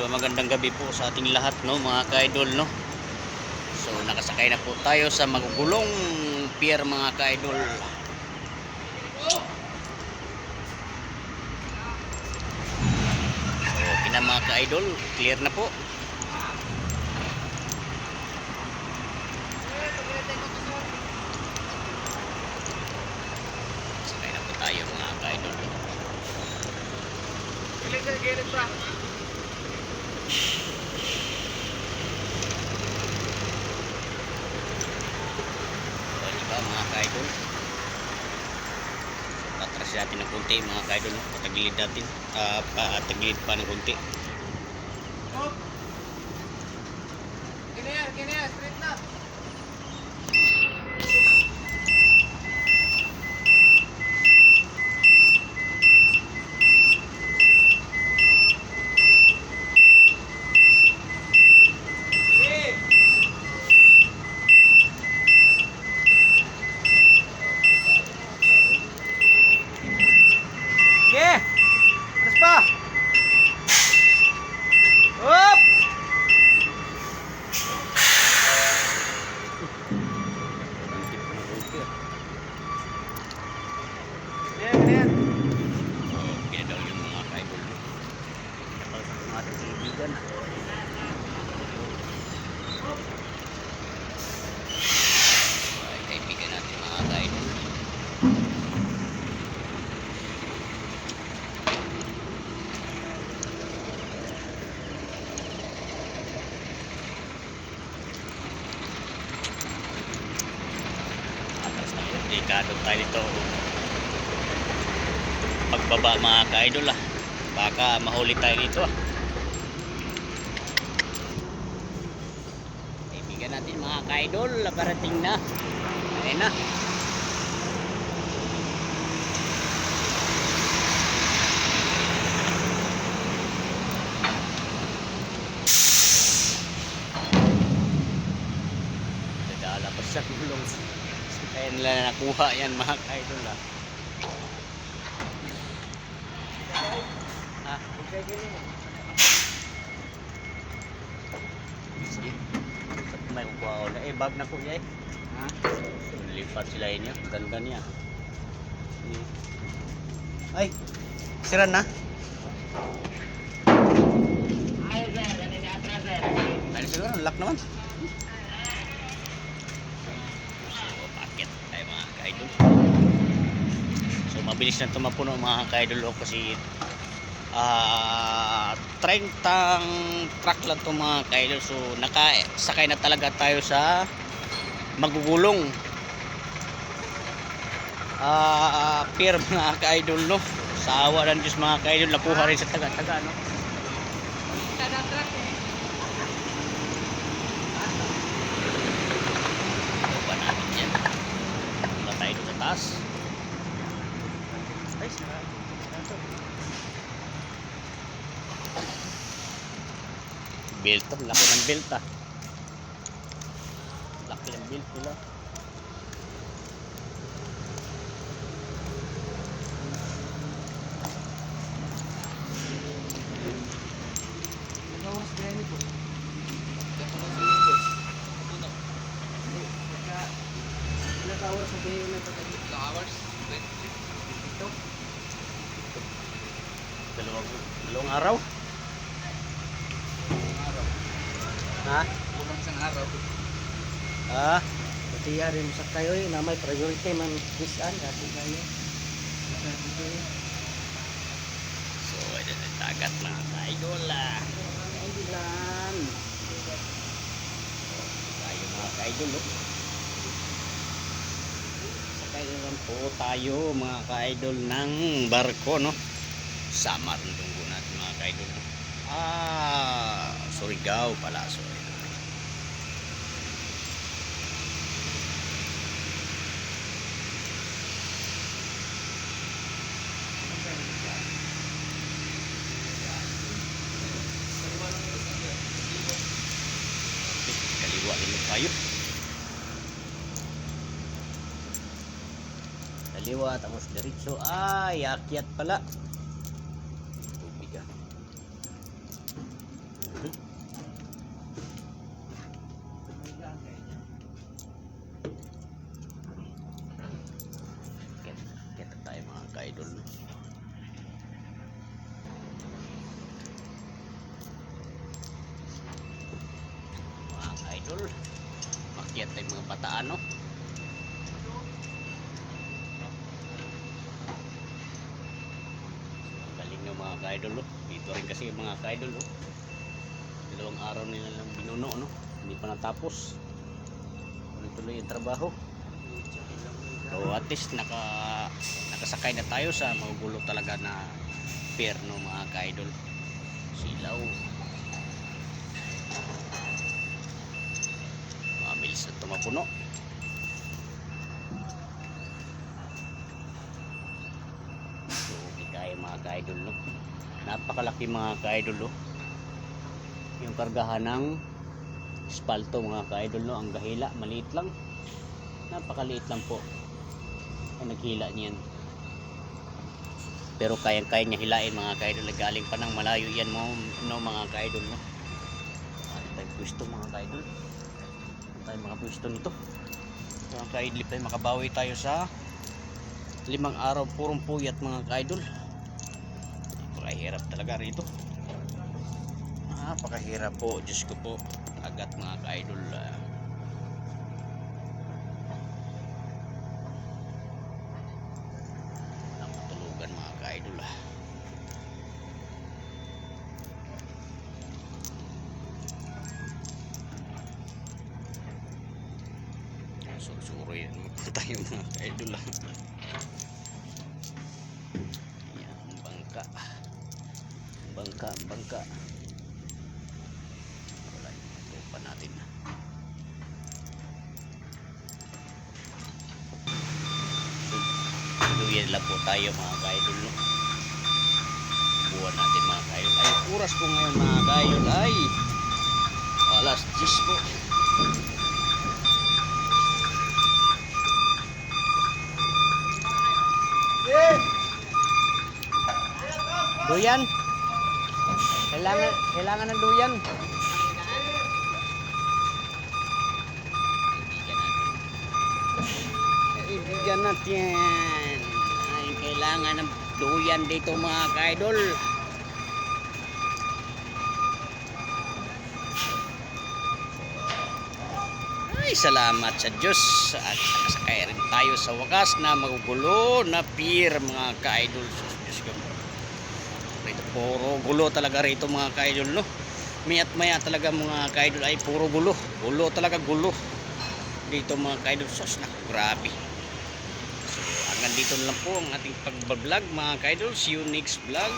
So magandang gabi po sa ating lahat no mga ka-idol no. So nakasakay na po tayo sa magugulong pier mga ka-idol. So okay na mga ka-idol, clear na po. Sakay na po tayo mga ka-idol. So, di ba mga ka-idol? Patras natin ng konti mga ka-idol. Patagilid natin. Ah, patagilid pa ng konti. Kiniya, kiniya, straight na. Yeah! Terus pa! Up! Kiniya, kiniya. Kaya daw yung mga kaibol mo. Kapag sa mga ating kaibigan. Ay, kaibigan natin mga kaibol. Atas na delikado tayo dito. Pagbaba mga ka-idol ah. Baka mahuli tayo dito ah. Kaibigan natin mga ka-idol, parating na. Ayun na. Dadala pa sa. Kaya nila na nakuha yan mga ka-idol ah. Ah, sige. May kukuha ko na. Eh, bag na ko niya eh. Ha? Lipat sila niya. Ganda niya. Ay, sira na. Ay, siguro, lock naman. So, packet tayo mga ka-idol. So, mabilis na ito mapuno mga ka-idol kasi ah 30 truck lang to mga ka-idol. So, nakasakay na talaga tayo sa magugulong ah pier mga ka-idol no. Sa awa ng Diyos mga ka-idol, nakuha rin sa taga-taga no. Tada truck eh. Baba natin yan. Wala tayo doon sa taas. Ay, sira. Sira to. Belt. Laki ng belt ah. Laki ng belt nila. Nagawas gani po. Ilang hours na kayo na pagkakas? Ilang hours? Ito? Dalawang, dalawang araw. araw. Ha? Kulang isang araw. Ha? Pati rin sa kayo eh, na may priority man dati kayo. Dati kayo. So, ito na dagat mga ka-idol ah. Ang bilan. Tayo mga ka-idol oh. Na lang po tayo mga ka-idol ng barko no. Samar ang tunggo natin mga ka-idol. Ah, Surigao pala. kayo kaliwa tapos diretso. Ay akyat pala. Tubig ah. Kita tayo mga kaidol. Mga kaidol. Makyat tayo mga bataan, no? Galing ng mga ka-idol, no? Dito rin kasi yung mga ka-idol, no? Dalawang araw nila lang binuno, no? Hindi pa natapos. Tuloy-tuloy yung trabaho. So at least naka nakasakay na tayo sa magugulo talaga na pier no mga ka-idol. Silaw. Mabilis na tumapuno. So okay kaya mga ka-idol no. Napakalaki mga ka-idol no. Yung kargahan ng espalto mga ka-idol no. Ang gahila maliit lang. Napakaliit lang po ang naghila niyan pero kayang kaya niya hilain mga kaidol galing pa ng malayo yan mo no mga kaidol no tayong pwesto mga kaidol ano tayong mga pwesto nito. Mga kaidol tayo makabawi tayo sa limang araw purong puyat mga kaidol. Napakahirap talaga rito. Napakahirap po Diyos ko po. Agat mga kaidol ah. nakatulugan mga ka-idol ah. Susuro yan tayo mga ka-idol ah. Yan, ang bangka. Ang Bangka, ang bangka. Wala yung tropa natin. Luyan lang po tayo mga kaidol no. Buwan natin mga kaidol. Ay, oras po ngayon mga kaidol ay alas 10 po. Duyan. Kailangan kailangan ng duyan. Kaibigan natin. Ay, kailangan ng duyan dito mga kaidol. Ay, salamat sa Diyos. At nakasakay rin tayo sa wakas na magugulo na pier mga kaidol. Diyos ko. Rito, puro gulo talaga rito mga kaidol, no? Mayat maya talaga mga kaidol ay puro gulo. Gulo talaga gulo. Dito mga kaidol. Sus, naku, grabe. So, hanggang dito na lang po ang ating pagbablog mga kaidol. See you next vlog.